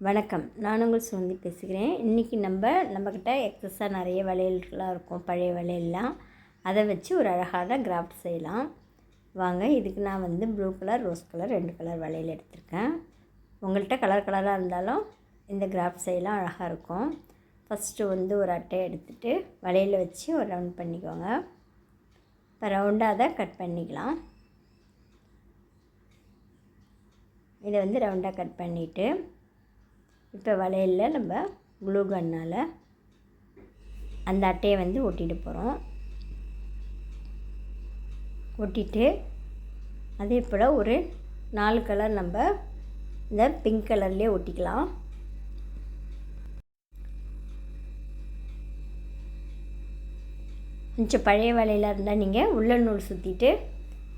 வணக்கம். நான் உங்கள் சுமந்தி பேசுகிறேன். இன்றைக்கி நம்ம நம்மக்கிட்ட எக்ஸஸாக நிறைய வளையல்கள்லாம் இருக்கும். பழைய வளையல்லாம். அதை வச்சு ஒரு அழகான கிராஃப்ட் செய்யலாம். வாங்க இதுக்கு நான் வந்து ப்ளூ கலர் ரோஸ் கலர் ரெண்டு கலர் வளையல் எடுத்திருக்கேன். உங்கள்கிட்ட கலர் கலராக இருந்தாலும் இந்த கிராஃப்ட் செய்யலாம். அழகாக இருக்கும். ஃபஸ்ட்டு வந்து ஒரு அட்டை எடுத்துகிட்டு வளையல் வச்சு ஒரு ரவுண்ட் பண்ணிக்கோங்க. இப்போ ரவுண்டாக தான் கட் பண்ணிக்கலாம். இதை வந்து ரவுண்டாக கட் பண்ணிவிட்டு இப்போ வளையலில் நம்ம க்ளூ கன்னால் அந்த அட்டையை வந்து ஒட்டிட்டு போகிறோம் ஒட்டிட்டு அதே போல் ஒரு நாலு கலர் நம்ம இந்த பிங்க் கலர்லேயே ஒட்டிக்கலாம். கொஞ்சம் பழைய வலையில் இருந்தால் நீங்கள் உள்ள நூல் சுற்றிட்டு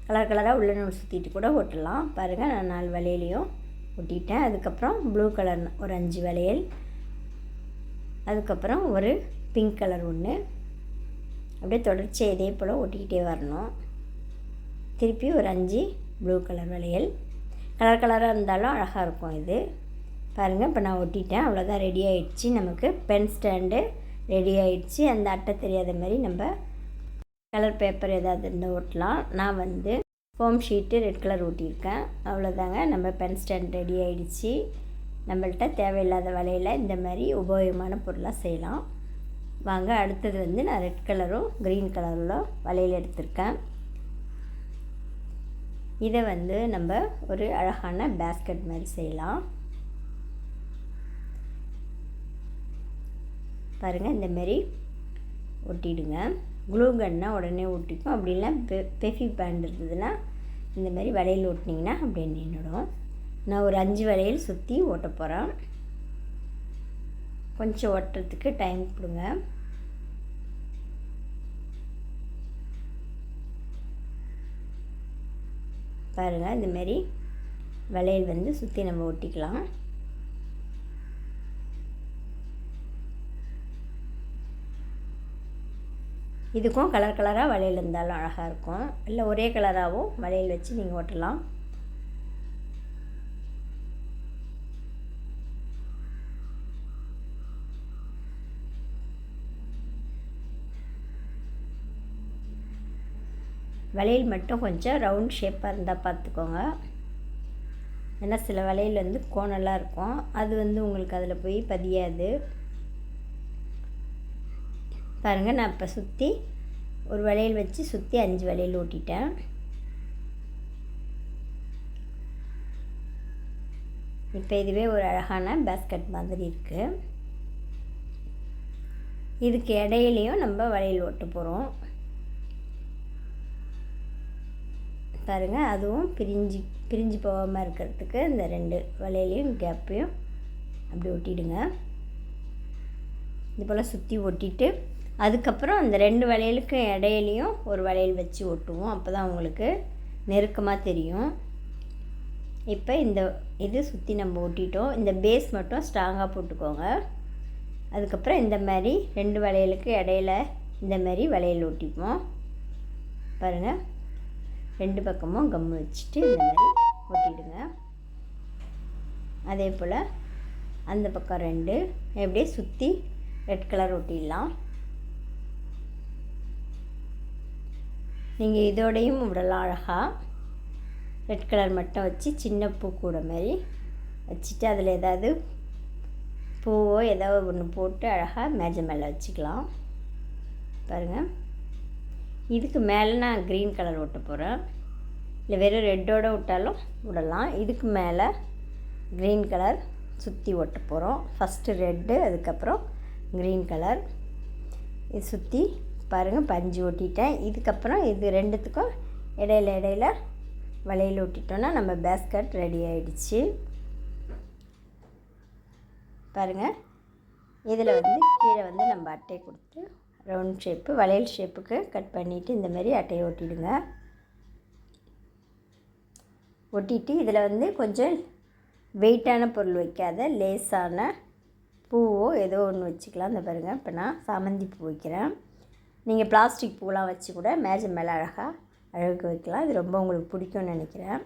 கலர் கலராக உள்ள நூல் சுற்றிட்டு கூட ஒட்டலாம். பாருங்கள் நான் நாலு வலையிலையும் ஒட்டிட்டேன் அதுக்கப்புறம் ப்ளூ கலர் ஒரு அஞ்சு வளையல். அதுக்கப்புறம் ஒரு பிங்க் கலர் ஒன்று அப்படியே தொடர்ச்சியாக இதே போல் ஒட்டிக்கிட்டே வரணும். திருப்பி ஒரு அஞ்சு ப்ளூ கலர் வளையல். கலர் கலராக இருந்தாலும் அழகாக இருக்கும் இது. பாருங்கள் இப்போ நான் ஒட்டிட்டேன். அவ்வளோதான் ரெடி ஆகிடுச்சு நமக்கு பென் ஸ்டாண்டு ரெடி ஆகிடுச்சு அந்த அட்டை தெரியாத மாதிரி நம்ம கலர் பேப்பர் ஏதாவது இருந்தால் ஒட்டலாம். நான் வந்து ஃபோம் ஷீட்டு ரெட் கலர் ஊட்டியிருக்கேன் அவ்வளோதாங்க. நம்ம பென் ஸ்டாண்ட் ரெடி ஆகிடுச்சு நம்மள்கிட்ட தேவையில்லாத வலையில் இந்த மாதிரி உபயோகமான பொருளாக செய்யலாம். வாங்க அடுத்தது வந்து நான் ரெட் கலரும் க்ரீன் கலரில் வலையில் எடுத்திருக்கேன். இதை வந்து நம்ம ஒரு அழகான பேஸ்கட் மாதிரி செய்யலாம். பாருங்கள் இந்தமாரி ஒட்டிடுங்க. க்ளூ கன்னால் உடனே ஒட்டிக்கும். அப்படி பெ பெஃபி பேண்ட் இருந்ததுன்னா இந்த மாதிரி வளையல் ஓட்டினீங்கன்னா அப்படியே நின்றுடும். நான் ஒரு அஞ்சு வளையல் சுற்றி ஓட்ட போகிறேன் கொஞ்சம் ஓட்டுறதுக்கு டைம் கொடுங்க. பாருங்கள் இந்தமாரி வளையல் வந்து சுற்றி நம்ம ஒட்டிக்கலாம் இதுக்கும் கலர் கலராக வளையல் இருந்தாலும் அழகாக இருக்கும். இல்லை ஒரே கலராகவும் வளையல் வச்சு நீங்கள் ஓட்டலாம். வளையல் மட்டும் கொஞ்சம் ரவுண்ட் ஷேப்பாக இருந்தால் பார்த்துக்கோங்க ஏன்னா சில வளையல் வந்து கோணலாக இருக்கும். அது வந்து உங்களுக்கு அதில் போய் பதியாது. பாருங்கள் நான் இப்போ சுற்றி ஒரு வளையல் வச்சு சுற்றி அஞ்சு வளையல் ஓட்டிட்டேன். இப்போ இதுவே ஒரு அழகான பேஸ்கட் மாதிரி இருக்குது இதுக்கு இடையிலையும் நம்ம வளையல் ஓட்ட போகிறோம் பாருங்கள் அதுவும் பிரிஞ்சு பிரிஞ்சு போகாமல் இருக்கிறதுக்கு இந்த ரெண்டு வளையலையும் கேப்பையும் அப்படி ஒட்டிடுங்க இது போல் சுற்றி ஒட்டிட்டு அதுக்கப்புறம் அந்த ரெண்டு வளையலுக்கு இடையிலையும் ஒரு வளையல் வச்சு ஒட்டுவோம். அப்போ தான் உங்களுக்கு நெருக்கமாக தெரியும். இப்போ இந்த இது சுற்றி நம்ம ஒட்டிட்டோம். இந்த பேஸ் மட்டும் ஸ்ட்ராங்காக போட்டுக்கோங்க. அதுக்கப்புறம் இந்த மாதிரி ரெண்டு வளையலுக்கு இடையில இந்த மாதிரி வளையல் ஒட்டிப்போம். பாருங்கள் ரெண்டு பக்கமும் கம் வச்சுட்டு இந்த மாதிரி ஒட்டிடுங்க. அதே போல் அந்த பக்கம் ரெண்டு. எப்படியே சுற்றி ரெட் கலர் ஒட்டிடலாம். நீங்கள் இதோடையும் விடலாம் அழகாக ரெட் கலர் மட்டும் வச்சு சின்ன பூ கூட மாதிரி வச்சுட்டு அதில் ஏதாவது பூவோ ஏதாவது ஒன்று போட்டு அழகாக மேஜை மேலே வச்சுக்கலாம். பாருங்கள் இதுக்கு மேலே நான் க்ரீன் கலர் ஒட்ட போகிறேன் இல்லை வெறும் ரெட்டோடு விட்டாலும் விடலாம். இதுக்கு மேலே க்ரீன் கலர் சுற்றி ஒட்ட போகிறோம் ஃபஸ்ட்டு ரெட்டு அதுக்கப்புறம் க்ரீன் கலர் இது சுற்றி பாருங்கள் பஞ்சு ஒட்டிட்டேன் இதுக்கப்புறம் இது ரெண்டுத்துக்கும் இடையில இடையில வளையல் ஒட்டிட்டோன்னா நம்ம பேஸ்கட் ரெடி ஆகிடுச்சு பாருங்கள் இதில் வந்து கீழே வந்து நம்ம அட்டையை கொடுத்து ரவுண்ட் ஷேப்பு வளையல் ஷேப்புக்கு கட் பண்ணிவிட்டு இந்த மாதிரி அட்டையை ஒட்டிடுங்க ஒட்டிட்டு இதில் வந்து கொஞ்சம் வெயிட்டான பொருள் வைக்காத லேஸான பூவோ ஏதோ ஒன்று வச்சுக்கலாம். இந்த பாருங்கள் இப்போ நான் சாமந்தி பூ வைக்கிறேன். நீங்கள் பிளாஸ்டிக் பூலாம் வச்சு கூட மேஜை மேலே அழகாக அழகு வைக்கலாம். இது ரொம்ப உங்களுக்கு பிடிக்கும்னு நினைக்கிறேன்.